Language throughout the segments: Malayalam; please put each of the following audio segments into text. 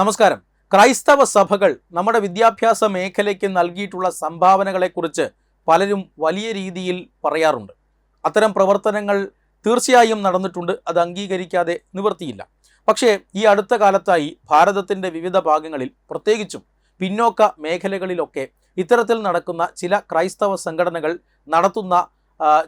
നമസ്കാരം. ക്രൈസ്തവ സഭകൾ നമ്മുടെ വിദ്യാഭ്യാസ മേഖലയ്ക്ക് നൽകിയിട്ടുള്ള സംഭാവനകളെക്കുറിച്ച് പലരും വലിയ രീതിയിൽ പറയാറുണ്ട്. അത്തരം പ്രവർത്തനങ്ങൾ തീർച്ചയായും നടന്നിട്ടുണ്ട് അത് അംഗീകരിക്കാതെ നിവർത്തിയില്ല. പക്ഷേ ഈ അടുത്ത കാലത്തായി ഭാരതത്തിന്റെ വിവിധ ഭാഗങ്ങളിൽ പ്രത്യേകിച്ചും പിന്നോക്ക മേഖലകളിലൊക്കെ ഇത്തരത്തിൽ നടക്കുന്ന ചില ക്രൈസ്തവ സംഘടനകൾ നടത്തുന്ന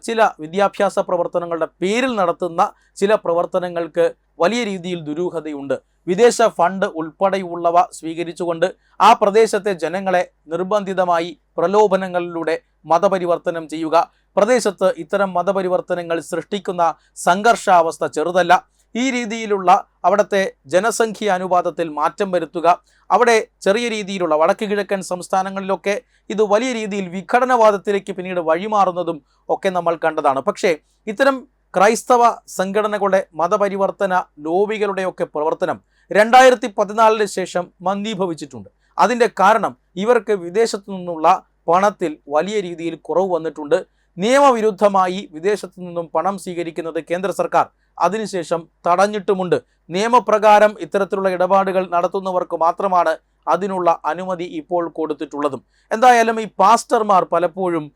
ചില വിദ്യാഭ്യാസ പ്രവർത്തനങ്ങളുടെ പേരിൽ നടത്തുന്ന ചില പ്രവർത്തനങ്ങൾക്ക് വലിയ രീതിയിൽ ദുരൂഹതയുണ്ട്. വിദേശ ഫണ്ട് ഉൾപ്പെടെയുള്ളവ സ്വീകരിച്ചുകൊണ്ട് ആ പ്രദേശത്തെ ജനങ്ങളെ നിർബന്ധിതമായി പ്രലോഭനങ്ങളിലൂടെ മതപരിവർത്തനം ചെയ്യുക. പ്രദേശത്ത് ഇത്തരം മതപരിവർത്തനങ്ങൾ സൃഷ്ടിക്കുന്ന സംഘർഷാവസ്ഥ ചെറുതല്ല. ഈ രീതിയിലുള്ള അവിടുത്തെ ജനസംഖ്യ അനുപാതത്തിൽ മാറ്റം വരുത്തുക. അവിടെ ചെറിയ രീതിയിലുള്ള വടക്ക് കിഴക്കൻ സംസ്ഥാനങ്ങളിലൊക്കെ ഇത് വലിയ രീതിയിൽ വിഘടനവാദത്തിലേക്ക് പിന്നീട് വഴിമാറുന്നതും ഒക്കെ നമ്മൾ കണ്ടതാണ്. പക്ഷേ ഇത്തരം ക്രൈസ്തവ സംഘടനകളുടെ മതപരിവർത്തന ലോബികളുടെയൊക്കെ പ്രവർത്തനം രണ്ടായിരത്തി പതിനാലിന് ശേഷം മന്ദീഭവിച്ചിട്ടുണ്ട്. അതിന്റെ കാരണം ഇവർക്ക് വിദേശത്തു നിന്നുള്ള പണത്തിൽ വലിയ രീതിയിൽ കുറവ് വന്നിട്ടുണ്ട്. നിയമവിരുദ്ധമായി വിദേശത്തു നിന്നും പണം സ്വീകരിക്കുന്നത് കേന്ദ്ര സർക്കാർ. അതിനുശേഷം തടഞ്ഞിട്ടുമുണ്ട്. നിയമപ്രകാരം ഇത്തരത്തിലുള്ള ഇടപാടുകൾ നടത്തുന്നവർക്ക് മാത്രമാണ് അതിനുള്ള അനുമതി ഇപ്പോൾ കൊടുത്തിട്ടുള്ളതും. എന്തായാലും ഈ പാസ്റ്റർമാർ പലപ്പോഴും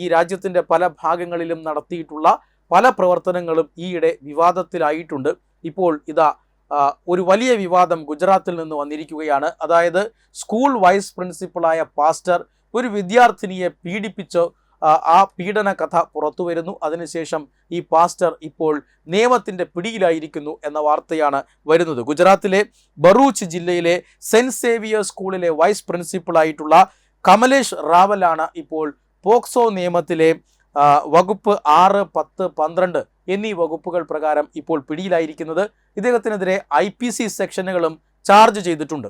ഈ രാജ്യത്തിന്റെ പല ഭാഗങ്ങളിലും നടത്തിയിട്ടുള്ള പല പ്രവർത്തനങ്ങളും ഈയിടെ വിവാദത്തിലായിട്ടുണ്ട്. ഇപ്പോൾ ഇതാ ഒരു വലിയ വിവാദം ഗുജറാത്തിൽ നിന്ന് വന്നിരിക്കുകയാണ്. അതായത് സ്കൂൾ വൈസ് പ്രിൻസിപ്പളായ പാസ്റ്റർ ഒരു വിദ്യാർത്ഥിനിയെ പീഡിപ്പിച്ച് ആ, പീഡന കഥ പുറത്തു വരുന്നു. അതിനുശേഷം ഈ പാസ്റ്റർ ഇപ്പോൾ നിയമത്തിന്റെ പിടിയിലായിരിക്കുന്നു എന്ന വാർത്തയാണ് വരുന്നത്. ഗുജറാത്തിലെ ബറൂച്ച് ജില്ലയിലെ സെന്റ് സേവിയർ സ്കൂളിലെ വൈസ് പ്രിൻസിപ്പളായിട്ടുള്ള കമലേഷ് റാവലാണ് ഇപ്പോൾ പോക്സോ നിയമത്തിലെ വകുപ്പ് ആറ് പത്ത് പന്ത്രണ്ട് എന്നീ വകുപ്പുകൾ പ്രകാരം ഇപ്പോൾ പിടിയിലായിരിക്കുന്നത് ഇദ്ദേഹത്തിനെതിരെ ഐ പി സി സെക്ഷനുകളും ചാർജ് ചെയ്തിട്ടുണ്ട്.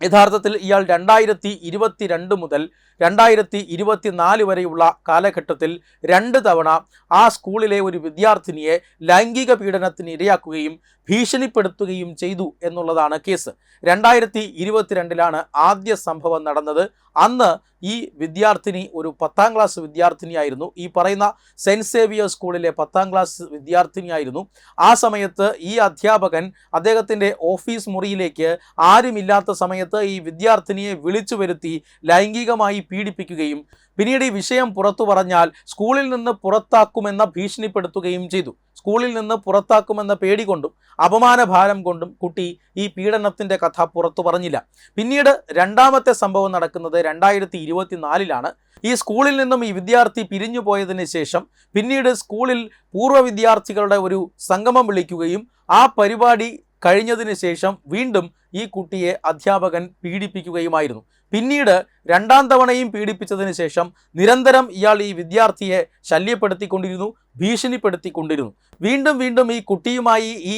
യഥാർത്ഥത്തിൽ ഇയാൾ രണ്ടായിരത്തി ഇരുപത്തി രണ്ട് മുതൽ രണ്ടായിരത്തി ഇരുപത്തിനാല് വരെയുള്ള കാലഘട്ടത്തിൽ രണ്ട് തവണ ആ സ്കൂളിലെ ഒരു വിദ്യാർത്ഥിനിയെ ലൈംഗിക പീഡനത്തിന് ഇരയാക്കുകയും ഭീഷണിപ്പെടുത്തുകയും ചെയ്തു എന്നുള്ളതാണ് കേസ്. രണ്ടായിരത്തി ഇരുപത്തിരണ്ടിലാണ് ആദ്യ സംഭവം നടന്നത്. അന്ന് ഈ വിദ്യാർത്ഥിനി ഒരു പത്താം ക്ലാസ് വിദ്യാർത്ഥിനിയായിരുന്നു. ഈ പറയുന്ന സെന്റ് സേവിയർ സ്കൂളിലെ പത്താം ക്ലാസ് വിദ്യാർത്ഥിനിയായിരുന്നു. ആ സമയത്ത് ഈ അധ്യാപകൻ അദ്ദേഹത്തിന്റെ ഓഫീസ് മുറിയിലേക്ക് ആരുമില്ലാത്ത സമയത്ത് ഈ വിദ്യാർത്ഥിനിയെ വിളിച്ചു വരുത്തി ലൈംഗികമായി പീഡിപ്പിക്കുകയും പിന്നീട് ഈ വിഷയം പുറത്തു പറഞ്ഞാൽ സ്കൂളിൽ നിന്ന് പുറത്താക്കുമെന്ന ഭീഷണിപ്പെടുത്തുകയും ചെയ്തു. സ്കൂളിൽ നിന്ന് പുറത്താക്കുമെന്ന പേടി കൊണ്ടും അപമാനഭാരം കൊണ്ടും കുട്ടി ഈ പീഡനത്തിന്റെ കഥ പുറത്തു പറഞ്ഞില്ല. പിന്നീട് രണ്ടാമത്തെ സംഭവം നടക്കുന്നത് രണ്ടായിരത്തി ഇരുപത്തിനാലിലാണ് ഈ സ്കൂളിൽ നിന്നും ഈ വിദ്യാർത്ഥി പിരിഞ്ഞു പോയതിന് ശേഷം പിന്നീട് സ്കൂളിൽ പൂർവ വിദ്യാർത്ഥികളുടെ ഒരു സംഗമം വിളിക്കുകയും ആ പരിപാടി കഴിഞ്ഞതിന് ശേഷം വീണ്ടും ഈ കുട്ടിയെ അധ്യാപകൻ പീഡിപ്പിക്കുകയുമായിരുന്നു. പിന്നീട് രണ്ടാം തവണയും പീഡിപ്പിച്ചതിന് ശേഷം നിരന്തരം ഇയാൾ ഈ വിദ്യാർത്ഥിയെ ശല്യപ്പെടുത്തിക്കൊണ്ടിരുന്നു ഭീഷണിപ്പെടുത്തിക്കൊണ്ടിരുന്നു. വീണ്ടും വീണ്ടും ഈ കുട്ടിയുമായി ഈ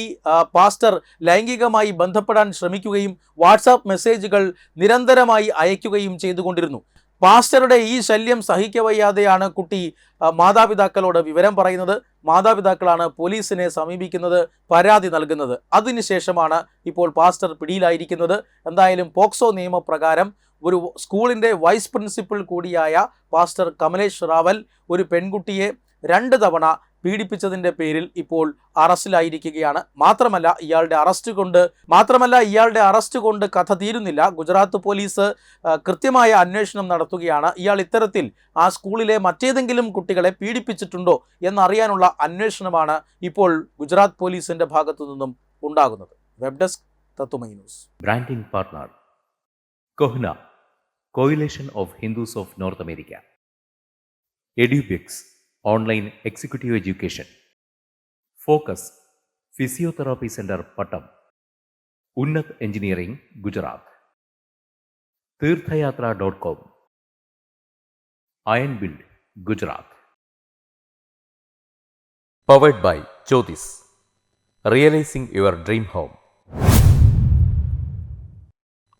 പാസ്റ്റർ ലൈംഗികമായി ബന്ധപ്പെടാൻ ശ്രമിക്കുകയും വാട്സാപ്പ് മെസ്സേജുകൾ നിരന്തരമായി അയക്കുകയും ചെയ്തുകൊണ്ടിരുന്നു. പാസ്റ്ററുടെ ഈ ശല്യം സഹിക്കവയ്യാതെയാണ് കുട്ടി മാതാപിതാക്കളോട് വിവരം പറയുന്നത്. മാതാപിതാക്കളാണ് പോലീസിനെ സമീപിക്കുന്നത് പരാതി നൽകുന്നത്. അതിനുശേഷമാണ് ഇപ്പോൾ പാസ്റ്റർ പിടിയിലായിരിക്കുന്നത്. എന്തായാലും പോക്സോ നിയമപ്രകാരം ഒരു സ്കൂളിന്റെ വൈസ് പ്രിൻസിപ്പൽ കൂടിയായ പാസ്റ്റർ കമലേഷ് റാവൽ ഒരു പെൺകുട്ടിയെ രണ്ട് തവണ പീഡിപ്പിച്ചതിന്റെ പേരിൽ ഇപ്പോൾ അറസ്റ്റിലായിരിക്കുകയാണ്. മാത്രമല്ല ഇയാളുടെ അറസ്റ്റ് കൊണ്ട് മാത്രമല്ല ഇയാളുടെ അറസ്റ്റ് കൊണ്ട് കഥ തീരുന്നില്ല. ഗുജറാത്ത് പോലീസ് കൃത്യമായ അന്വേഷണം നടത്തുകയാണ്. ഇയാൾ ഇത്തരത്തിൽ ആ സ്കൂളിലെ മറ്റേതെങ്കിലും കുട്ടികളെ പീഡിപ്പിച്ചിട്ടുണ്ടോ എന്നറിയാനുള്ള അന്വേഷണമാണ് ഇപ്പോൾ ഗുജറാത്ത് പോലീസിന്റെ ഭാഗത്തു നിന്നും ഉണ്ടാകുന്നത്. വെബ് ഡെസ്ക് തത്തുമൈ news. CoHNA coalition of Hindus of north America Edubix online executive education focus physiotherapy centre Pattom Unnat engineering Gujarat Theerthayathra dot com iron build Gujarat powered by Jyothis realising your dream home